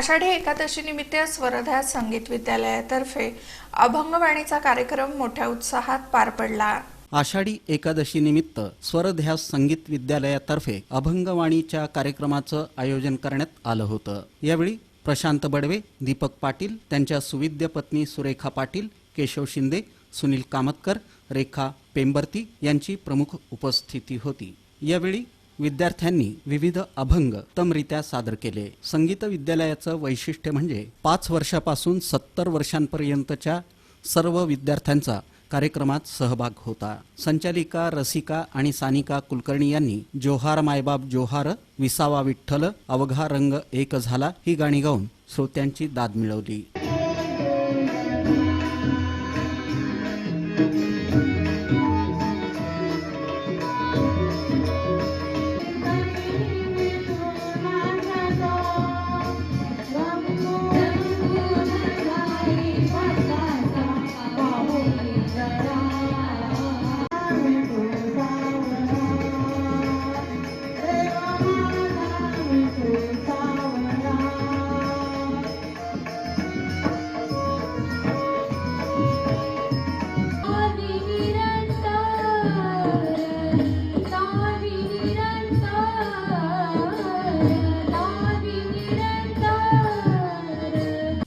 आषाढी एकादशी निमित्त स्वरध्या संगीत विद्यालयातर्फे अभंगवाणीचा कार्यक्रम मोठ्या उत्साहात पार पडला. आषाढी एकादशी निमित्त स्वरध्यास संगीत विद्यालयातर्फे अभंगवाणीच्या कार्यक्रमाचं आयोजन करण्यात आलं होतं. यावेळी प्रशांत बडवे दीपक पाटील त्यांच्या सुविद्य पत्नी सुरेखा पाटील केशव शिंदे सुनील कामतकर रेखा पेंबर्ती यांची प्रमुख उपस्थिती होती. यावेळी विद्यार्थ्यांनी विविध अभंग उत्तमरित्या सादर केले. संगीत विद्यालयाचं वैशिष्ट्य म्हणजे पाच वर्षापासून सत्तर वर्षांपर्यंतच्या सर्व विद्यार्थ्यांचा कार्यक्रमात सहभाग होता. संचालिका रसिका आणि सानिका कुलकर्णी यांनी जोहार मायबाप जोहार विसावा विठ्ठल अवघा रंग एक झाला ही गाणी गाऊन श्रोत्यांची दाद मिळवली.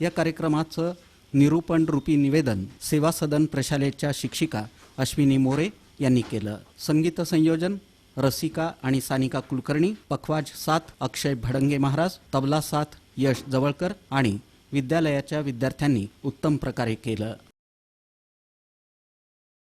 या कार्यक्रमाचं निरूपण रूपी निवेदन सेवा सदन प्रशालेच्या शिक्षिका अश्विनी मोरे यांनी केलं. संगीत संयोजन रसिका आणि सानिका कुलकर्णी पखवाज साथ अक्षय भडंगे महाराज तबला साथ यश जवळकर आणि विद्यालयाच्या विद्यार्थ्यांनी उत्तम प्रकारे केलं.